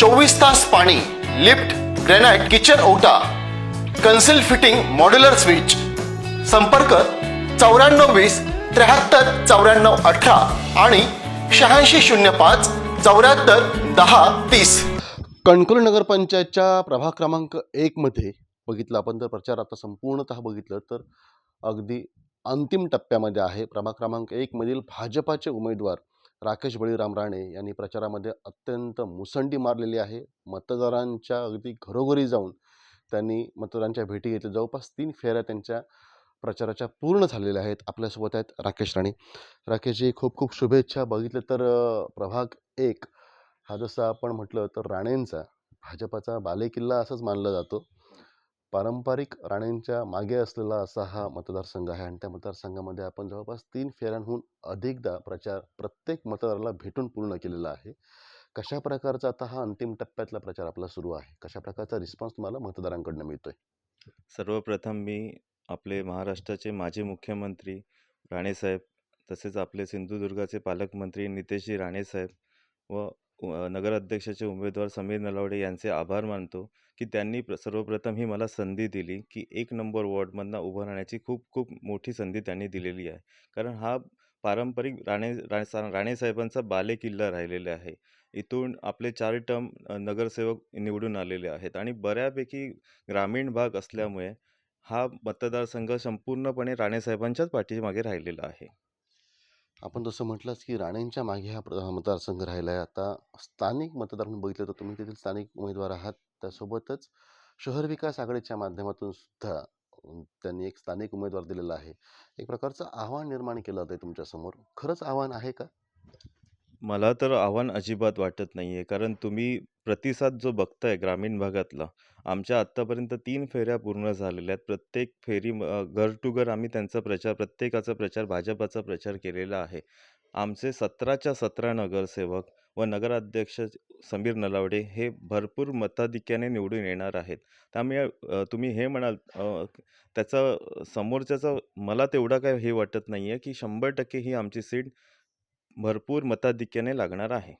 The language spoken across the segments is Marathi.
चोवीस तास पाणी लिफ्ट ग्रेनाइट किचन ओटा कन्सिल फिटिंग मॉड्युलर स्विच. संपर्क चौऱ्याण्णव वीस त्र्याहत्तर चौऱ्याण्णव अठरा आणि शहाऐंशी शून्य पाच चौऱ्याहत्तर दहा तीस. कणकवली नगरपंचायतच्या प्रभाग क्रमांक एकमध्ये बघितलं आपण जर प्रचार आता संपूर्णतः बघितलं तर अगदी अंतिम टप्प्यामध्ये आहे. प्रभाग क्रमांक एकमधील भाजपाचे उमेदवार राकेश बळीराम राणे यांनी प्रचारामध्ये अत्यंत मुसंडी मारलेली आहे. मतदारांच्या अगदी घरोघरी जाऊन त्यांनी मतदारांच्या भेटी घेतल्या. जवळपास तीन फेऱ्या त्यांच्या प्रचाराच्या पूर्ण झालेल्या आहेत. आपल्यासोबत आहेत राकेश राणे. राकेशजी खूप खूप शुभेच्छा. बघितलं तर प्रभाग एक हा जसा आपण म्हटलं तर राणेंचा भाजपाचा बालेकिल्ला असंच मानला जातो. पारंपरिक राणेंच्या मागे असलेला असा हा मतदारसंघ आहे. आणि त्या मतदारसंघामध्ये आपण जवळपास तीन फेऱ्यांहून अधिकदा प्रचार प्रत्येक मतदाराला भेटून पूर्ण केलेला आहे. कशा प्रकारचा आता हा अंतिम टप्प्यातला प्रचार आपला सुरू आहे? कशा प्रकारचा रिस्पॉन्स तुम्हाला मतदारांकडनं मिळतोय? सर्वप्रथम मी आपले महाराष्ट्राचे माजी मुख्यमंत्री राणेसाहेब तसेच आपले सिंधुदुर्गाचे पालकमंत्री नितेशजी राणेसाहेब व व नगराध्यक्षाचे उमेदवार समीर नलावडे यांचे आभार मानतो की त्यांनी प्र सर्वप्रथम ही मला संधी दिली की एक नंबर वॉर्डमधनं उभं राहण्याची खूप खूप मोठी संधी त्यांनी दिलेली आहे. कारण हा पारंपरिक राणे रा सा राणेसाहेबांचा बालेकिल्ला राहिलेला आहे. इथून आपले चार टर्म नगरसेवक निवडून आलेले आहेत आणि बऱ्यापैकी ग्रामीण भाग असल्यामुळे हा मतदारसंघ संपूर्णपणे राणेसाहेबांच्याच पाठीमागे राहिलेला आहे. आपण जसं म्हटलंच की राणेंच्या मागे हा प्र- मतदारसंघ राहिला आहे. आता स्थानिक मतदार म्हणून बघितलं तर तुम्ही तेथील स्थानिक उमेदवार आहात. त्यासोबतच शहर विकास आघाडीच्या माध्यमातून सुद्धा त्यांनी एक स्थानिक उमेदवार दिलेला आहे. एक प्रकारचं आव्हान निर्माण केलं होतं तुमच्यासमोर. खरंच आव्हान आहे का? मला तर आव्हान अजिबात वाटत नाही आहे कारण तुम्ही प्रतिसाद जो बघताय ग्रामीण भागातला आमच्या आत्तापर्यंत तीन फेऱ्या पूर्ण झालेल्या आहेत. प्रत्येक फेरी घर टू घर आम्ही त्यांचा प्रचार प्रत्येकाचा प्रचार भाजपाचा प्रचार केलेला आहे. आमचे सतराच्या सतरा नगरसेवक व नगराध्यक्ष समीर नलावडे हे भरपूर मताधिक्याने निवडून येणार आहेत. त्यामुळे अ, तुम्ही हे म्हणाल अ, त्याचा समोरच्याचा मला तेवढा काय हे वाटत नाही आहे की शंभर टक्के ही आमची सीट भरपूर मताधिक्याने लागणार आहे.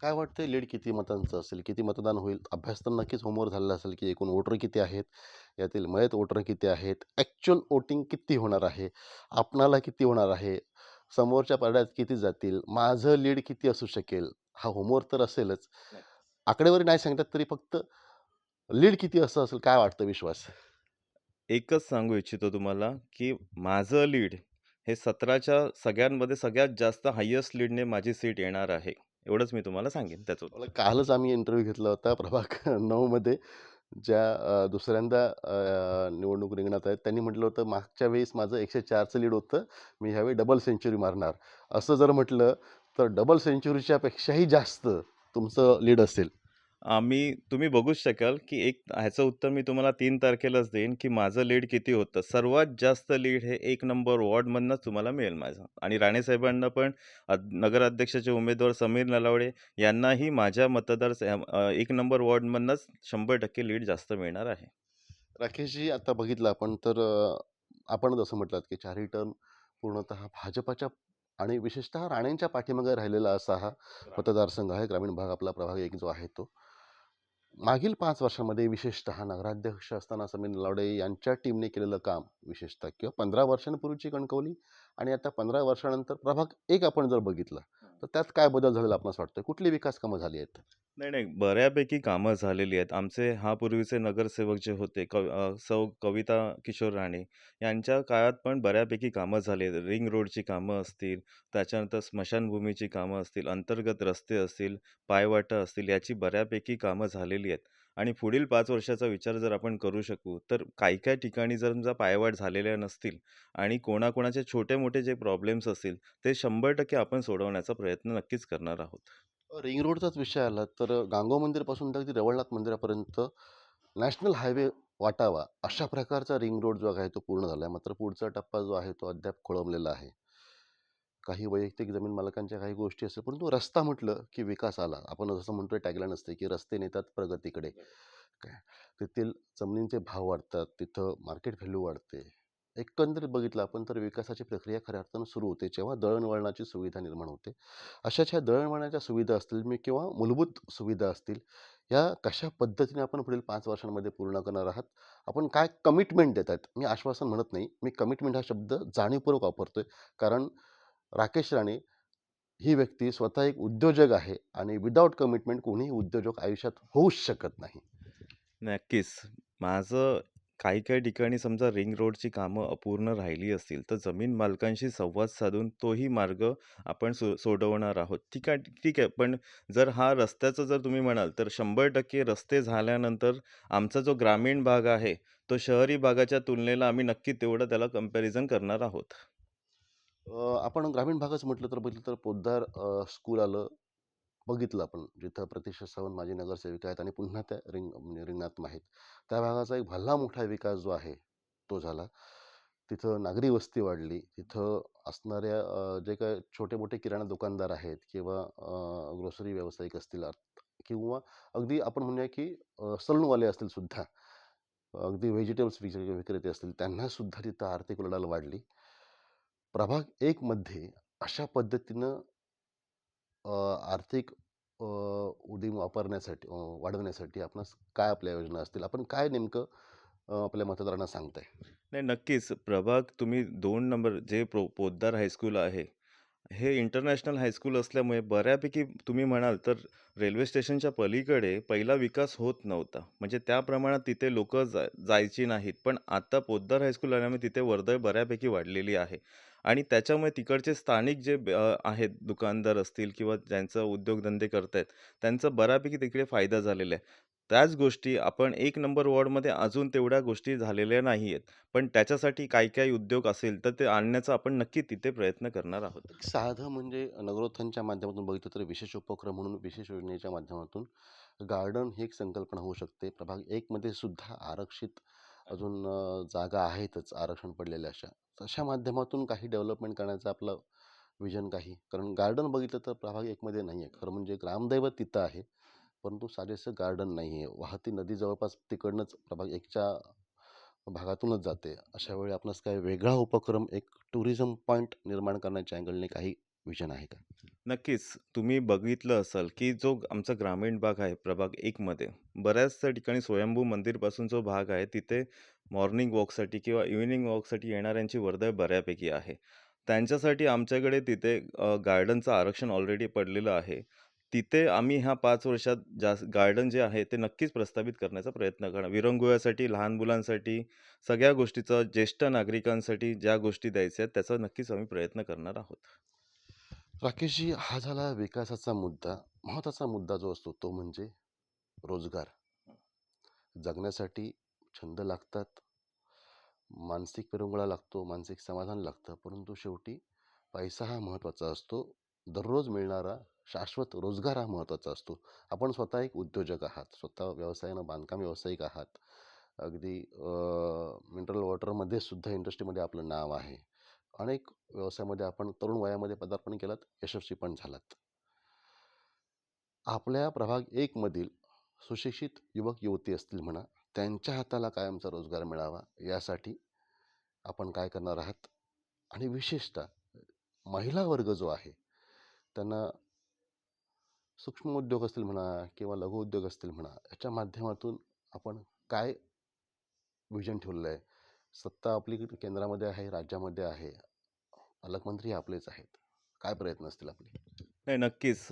काय वाटतंय लीड किती मतांचं असेल? किती मतदान होईल? अभ्यास तर नक्कीच होमवर झालेला असेल की एकूण वोटर किती आहेत? यातील मयत वोटर किती आहेत? ॲक्च्युअल वोटिंग किती होणार आहे? आपणाला किती होणार आहे? समोरच्या पाड्यात किती जातील? माझं लीड किती असू शकेल? हा होमवर्क तर असेलच. आकडेवारी नाही सांगतात तरी फक्त लीड किती असं असेल काय वाटतं विश्वास? एकच सांगू इच्छितो तुम्हाला की माझं लीड हे सतराच्या सगळ्यांमध्ये सगळ्यात जास्त हायेस्ट लीडने माझी सीट येणार आहे. एवढंच मी तुम्हाला सांगेन त्याचं उत्तर. मला कालच आम्ही इंटरव्ह्यू घेतला होता प्रभाग नऊमध्ये ज्या अ, दुसऱ्यांदा अ, निवडणूक रिंगणात आहेत. त्यांनी म्हटलं होतं मागच्या वेळेस माझं एकशे चारचं लीड होतं मी ह्यावेळी डबल सेंचुरी मारणार. असं जर म्हटलं तर डबल सेंचुरीच्या पेक्षाही जास्त तुमचं लीड असेल. आम्ही तुम्ही बघूच शकाल की एक ह्याचं उत्तर मी तुम्हाला तीन तारखेलाच देईन की माझं लीड किती होतं. सर्वात जास्त लीड हे एक नंबर वॉर्डमधनंच तुम्हाला मिळेल माझं. आणि राणेसाहेबांना पण नगराध्यक्षाचे उमेदवार समीर नलावडे यांनाही माझ्या मतदार एक नंबर वॉर्डमधनंच शंभर टक्के लीड जास्त मिळणार आहे. राकेशजी आता बघितलं आपण तर आपण जसं म्हटलं की चारही टर्म पूर्णतः भाजपाच्या आणि विशेषतः राणेंच्या पाठीमागे राहिलेला असा हा मतदारसंघ आहे. ग्रामीण भाग आपला प्रभाग एक जो आहे तो. मागील पाच वर्षामध्ये विशेषतः नगराध्यक्ष असताना समीर लावडे यांच्या टीमने केलेलं काम विशेषतः किंवा पंधरा वर्षांपूर्वीची कणकवली आणि आता पंधरा वर्षानंतर प्रभाग एक आपण जर बघितला तर त्यात काय बदल झालेला आपण वाटतं कुठली विकास कामं झाली आहेत? नाही नाही. बऱ्यापैकी कामं झालेली आहेत. आमचे हा पूर्वीचे नगरसेवक जे होते कव सौ कविता किशोर राणे यांच्या काळात पण बऱ्यापैकी कामं झाली आहेत. रिंग रोडची कामं असतील त्याच्यानंतर स्मशानभूमीची कामं असतील अंतर्गत रस्ते असतील पायवाटा असतील याची बऱ्यापैकी कामं झालेली आहेत. आणि पुढील पाच वर्षाचा विचार जर आपण करू शकू तर काही काही ठिकाणी जर समजा पायवाट झालेल्या नसतील आणि कोणाकोणाचे छोटे मोठे जे प्रॉब्लेम्स असतील ते शंभर टक्के आपण सोडवण्याचा प्रयत्न नक्कीच करणार आहोत. रिंग रोडचाच विषय आला तर गांगो मंदिरपासून तर अगदी रवळनाथ मंदिरापर्यंत नॅशनल हायवे वाटावा अशा प्रकारचा रिंग रोड जो आहे तो पूर्ण झाला आहे मात्र पुढचा टप्पा जो आहे तो अद्याप खोळंबलेला आहे. काही वैयक्तिक जमीन मालकांच्या काही गोष्टी असतील परंतु रस्ता म्हटलं की विकास आला. आपण जसं म्हणतोय टॅगलाईन असते की रस्ते नेतात प्रगतीकडे. काय? तेथील जमिनींचे भाव वाढतात. तिथं मार्केट व्हॅल्यू वाढते. एकंदरीत बघितलं आपण तर विकासाची प्रक्रिया खऱ्या अर्थानं सुरू होते. जेव्हा दळणवळणाची सुविधा निर्माण होते. अशाच ह्या दळणवळणाच्या सुविधा असतील मी किंवा मूलभूत सुविधा असतील या कशा पद्धतीने आपण पुढील पाच वर्षांमध्ये पूर्ण करणार आहात? आपण काय कमिटमेंट देत आहेत मी आश्वासन म्हणत नाही. मी कमिटमेंट हा शब्द जाणीवपूर्वक वापरतोय. कारण राकेश राणे ही व्यक्ती स्वतः एक उद्योजक आहे आणि विदाऊट कमिटमेंट कोणीही उद्योजक आयुष्यात होऊच शकत नाही नक्कीच. माझं काही काही ठिकाणी समजा रिंग रोडची कामं अपूर्ण राहिली असतील, तर जमीन मालकांशी संवाद साधून तोही मार्ग आपण सो सोडवणार आहोत. ठीक आहे ठीक आहे. पण जर हा रस्त्याचं जर तुम्ही म्हणाल, तर 100% रस्ते झाल्यानंतर आमचा जो ग्रामीण भाग आहे, तो शहरी भागाच्या तुलनेला आम्ही नक्की तेवढं त्याला कंपॅरिझन करणार आहोत. आपण ग्रामीण भागच म्हटलं तर बघितलं तर पोद्दार स्कूल आलं. बघितलं आपण जिथं प्रतिष्ठा सावंत माजी नगरसेविका आहेत आणि पुन्हा त्या रिंग म्हणजे रिंगणात आहेत. त्या भागाचा एक भल्ला मोठा विकास जो आहे, तो झाला. तिथं नागरी वस्ती वाढली. तिथं असणाऱ्या जे काही छोटे-मोठे किराणा दुकानदार आहेत किंवा ग्रोसरी व्यावसायिक असतील किंवा अगदी आपण म्हणूया की सलूनवाले असतील सुद्धा. अगदी व्हेजिटेबल्स विक्रेते असतील, त्यांनासुद्धा तिथं आर्थिक उलाढाल वाढली. प्रभाग एकमध्ये अशा पद्धतीनं आर्थिक उदीम वापरण्यासाठी वाढवण्यासाठी आपणास काय आपल्या योजना असतील? आपण काय नेमकं आपल्या मतदारांना सांगताय? नाही, नक्कीच. प्रभाग तुम्ही दोन नंबर जे प्रो पोद्दार हायस्कूल आहे, हे इंटरनॅशनल हायस्कूल असल्यामुळे बऱ्यापैकी तुम्ही म्हणाल तर रेल्वे स्टेशनच्या पलीकडे पहिला विकास होत नव्हता. म्हणजे त्या प्रमाणात तिथे लोकं जा जायची नाहीत. पण आता पोद्दार हायस्कूल आल्यामुळे तिथे वर्दळ बऱ्यापैकी वाढलेली आहे. आणि त्याच्यामुळे तिकडचे स्थानिक जे ब आहेत दुकानदार असतील किंवा ज्यांचं उद्योगधंदे करतायत, त्यांचा बऱ्यापैकी तिकडे फायदा झालेला आहे. त्याच गोष्टी आपण 1 नंबर वॉर्डमध्ये अजून तेवढ्या गोष्टी झालेल्या नाही आहेत. पण त्याच्यासाठी काही-काही उद्योग असेल, तर ते आणण्याचा आपण नक्की तिथे प्रयत्न करणार आहोत. एक साधं म्हणजे नगरोत्थानच्या माध्यमातून बघितलं तर विशेष उपक्रम म्हणून विशेष योजनेच्या माध्यमातून गार्डन ही एक संकल्पना होऊ शकते. प्रभाग 1 मध्ये सुद्धा आरक्षित अजून जागा आहेतच आरक्षण पडलेल्या अशा. तशा माध्यमातून काही डेव्हलपमेंट करण्याचं आपलं विजन काही. कारण गार्डन बघितलं तर प्रभाग एकमध्ये नाही आहे. खरं म्हणजे ग्रामदैवत तिथं आहे. परंतु साजेसं गार्डन नाही आहे. वाहती नदी जवळपास तिकडनंच प्रभाग एकच्या भागातूनच जाते. अशा वेळी आपणास काही वेगळा उपक्रम एक टुरिझम पॉईंट निर्माण करण्याच्या अँगलने काही विजन आहे का? नक्कीच. तुम्ही बघितलं असाल, की जो आमचा ग्रामीण भाग आहे प्रभाग एकमध्ये बऱ्याचशा ठिकाणी स्वयंभू मंदिरपासून जो भाग आहे, तिथे मॉर्निंग वॉकसाठी किंवा इव्हिनिंग वॉकसाठी येणाऱ्यांची वर्दळ बऱ्यापैकी आहे. त्यांच्यासाठी आमच्याकडे तिथे गार्डनचं आरक्षण ऑलरेडी पडलेलं आहे. तिथे आम्ही ह्या पाच वर्षात जास्त गार्डन जे आहे, ते नक्कीच प्रस्थापित करण्याचा प्रयत्न करणार. विरंगुळ्यासाठी, लहान मुलांसाठी, सगळ्या गोष्टीचं ज्येष्ठ नागरिकांसाठी ज्या गोष्टी द्यायच्या आहेत, त्याचा नक्कीच आम्ही प्रयत्न करणार आहोत. राकेशजी, हा झाला विकासाचा मुद्दा. महत्त्वाचा मुद्दा जो असतो तो म्हणजे रोजगार. जगण्यासाठी छंद लागतात. मानसिक विरंगुळा लागतो, मानसिक समाधान लागतं. परंतु शेवटी पैसा हा महत्त्वाचा असतो. दररोज मिळणारा शाश्वत रोजगार हा महत्त्वाचा असतो. आपण स्वतः एक उद्योजक आहात. स्वतः व्यवसायानं बांधकाम व्यावसायिक आहात. अगदी मिनरल वॉटरमध्ये सुद्धा इंडस्ट्रीमध्ये आपलं नाव आहे. अनेक व्यवसायामध्ये आपण तरुण वयामध्ये पदार्पण केलात, यशस्वी पण झालात. आपल्या प्रभाग एकमधील सुशिक्षित युवक-युवती असतील म्हणा, त्यांच्या हाताला कायमचा रोजगार मिळावा यासाठी आपण काय करणार आहात? आणि विशेषतः महिला वर्ग जो आहे, त्यांना सूक्ष्म उद्योग असतील म्हणा किंवा लघु उद्योग असतील म्हणा, याच्या माध्यमातून आपण काय विजन ठेवलेलं आहे? सत्ता आपली केंद्रामध्ये आहे, राज्यामध्ये आहे. पालकमंत्री आपलेच आहेत. काय प्रयत्न असतील आपले? नाही, नक्कीच.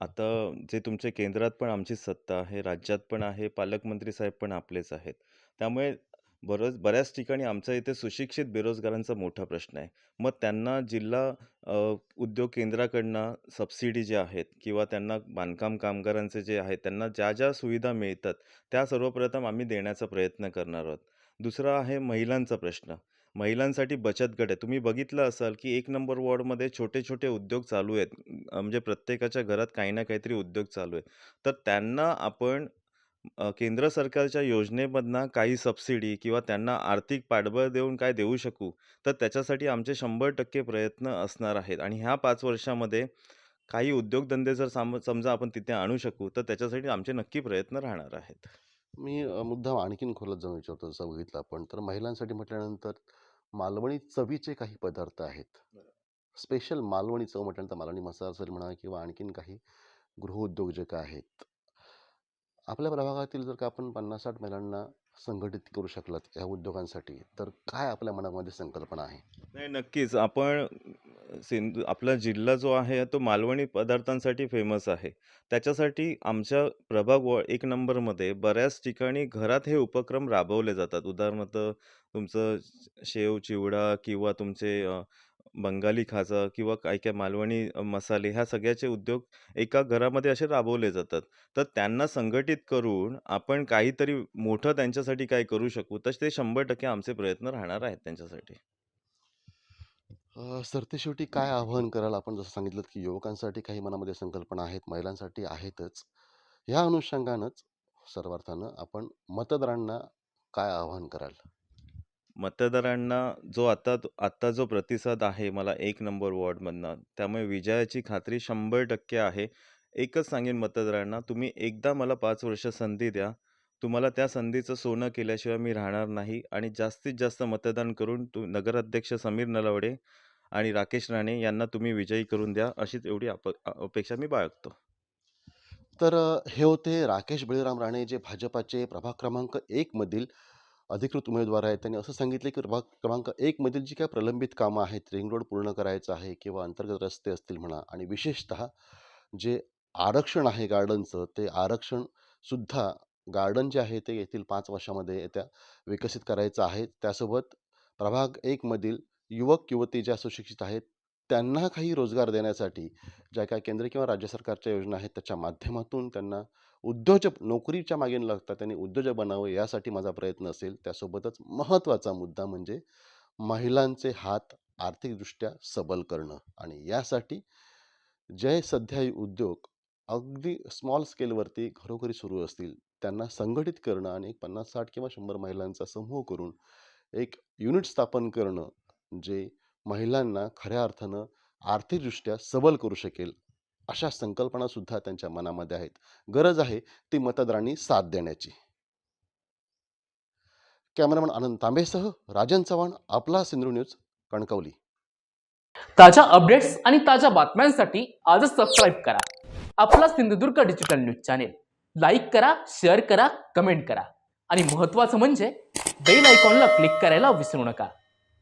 आता जे तुमच्या केंद्रात पण आमचीच सत्ता आहे, राज्यात पण आहे, पालकमंत्री साहेब पण आपलेच आहेत. त्यामुळे बरंच बऱ्याच ठिकाणी आमच्या इथे सुशिक्षित बेरोजगारांचा मोठा प्रश्न आहे. मग त्यांना जिल्हा उद्योग केंद्राकडनं सबसिडी ज्या आहेत किंवा त्यांना बांधकाम कामगारांचे जे आहेत, त्यांना ज्या-ज्या सुविधा मिळतात, त्या सर्वप्रथम आम्ही देण्याचा प्रयत्न करणार आहोत. दुसरा आहे महिलांचा प्रश्न. महिलांसाठी बचत गट आहे. तुम्ही बघितलं असाल की एक नंबर वॉर्डमध्ये छोटे छोटे उद्योग चालू आहेत. म्हणजे प्रत्येकाच्या घरात काही ना काहीतरी उद्योग चालू आहे तर त्यांना आपण अ, केंद्र सरकारच्या योजनेमधनं काही सबसिडी किंवा त्यांना आर्थिक पाठबळ देऊन काय देऊ शकू? तर त्याच्यासाठी आमचे शंभर टक्के प्रयत्न असणार आहेत. आणि ह्या पाच वर्षामध्ये काही उद्योगधंदे जर साम समजा आपण तिथे आणू शकू तर त्याच्यासाठी आमचे नक्की प्रयत्न राहणार आहेत. मी अ, मुद्दाम आणखीन खोलात जाऊन विचारतो जसं बघितलं आपण. तर महिलांसाठी म्हटल्यानंतर मालवणी चवीचे काही पदार्थ आहेत. स्पेशल मालवणी चव म्हटल्यानंतर मालवणी मसाला असेल म्हणा किंवा आणखीन काही गृहउद्योजक आहेत. आपल्या प्रभागातील जर का आपण पन्नास साठ महिलांना संघटित करू शकलात ह्या उद्योगांसाठी तर काय आपल्या मनामध्ये संकल्पना आहे? नाही नक्कीच. आपण सिंधू आपला जिल्हा जो आहे तो मालवणी पदार्थांसाठी फेमस आहे. त्याच्यासाठी आमच्या प्रभाग वॉ एक नंबरमध्ये बऱ्याच ठिकाणी घरात हे उपक्रम राबवले जातात. उदाहरणार्थ तुमचं शेव चिवडा किंवा तुमचे बंगाली खाजा किंवा काही काही मालवणी मसाले ह्या सगळ्याचे उद्योग एका घरामध्ये असे राबवले जातात. तर त्यांना संघटित करून आपण काहीतरी मोठं त्यांच्यासाठी काय करू शकू? तर ते शंभर टक्के आमचे प्रयत्न राहणार आहेत त्यांच्यासाठी. अ, सरतेशेवटी काय आवाहन कराल? आपण जसं सांगितलं की युवकांसाठी काही मनामध्ये संकल्पना आहेत महिलांसाठी आहेतच. ह्या अनुषंगानंच सर्वार्थानं आपण मतदारांना काय आवाहन कराल? मतदारांना जो आता आत्ता जो प्रतिसाद आहे मला एक नंबर वॉर्डमधनं त्यामुळे विजयाची खात्री शंभर टक्के आहे. एकच सांगेन मतदारांना तुम्ही एकदा मला पाच वर्ष संधी द्या. तुम्हाला त्या संधीचं सोनं केल्याशिवाय मी राहणार नाही आणि जास्तीत जास्त मतदान करून तू नगराध्यक्ष समीर नलावडे आणि राकेश राणे यांना तुम्ही विजयी करून द्या अशीच एवढी अप अपेक्षा मी बाळगतो. तर हे होते राकेश बळीराम राणे जे भाजपाचे प्रभाग क्रमांक एकमधील अधिकृत उमेदवार आहेत. त्यांनी असं सांगितले की प्रभाग क्रमांक एक मधील जी काय प्रलंबित कामं आहेत रिंग रोड पूर्ण करायचं आहे किंवा अंतर्गत रस्ते असतील म्हणा आणि विशेषतः जे आरक्षण आहे गार्डनचं ते आरक्षण सुद्धा गार्डन जे आहे ते येथील पाच वर्षामध्ये येत्या विकसित करायचं आहे. त्यासोबत प्रभाग एकमधील युवक युवती ज्या सुशिक्षित आहेत त्यांना काही रोजगार देण्यासाठी ज्या काय केंद्र किंवा राज्य सरकारच्या योजना आहेत त्याच्या माध्यमातून त्यांना उद्योजक नोकरीच्या मागे न लागता त्यांनी उद्योजक बनावं यासाठी माझा प्रयत्न असेल त्यासोबतच महत्त्वाचा मुद्दा म्हणजे महिलांचे हात आर्थिकदृष्ट्या सबल करणं आणि यासाठी जे सध्या हे उद्योग अगदी स्मॉल स्केलवरती घरोघरी सुरू असतील त्यांना संघटित करणं आणि एक पन्नास साठ किंवा शंभर महिलांचा समूह करून एक युनिट स्थापन करणं जे महिलांना खऱ्या अर्थानं आर्थिकदृष्ट्या सबल करू शकेल अशा संकल्पनासुद्धा त्यांच्या मनामध्ये आहेत. गरज आहे ती मतदारांनी साथ देण्याची. कॅमेरामन आनंद तांबेसह राजन चव्हाण आपला सिंधू न्यूज कणकवली. ताज्या अपडेट्स आणि ताज्या बातम्यांसाठी आजच सबस्क्राईब करा. आपला Sindhudurg digital news channel. Like करा शेअर करा कमेंट करा. आणि महत्त्वाचं म्हणजे बेल आयकॉनला क्लिक करायला विसरू नका.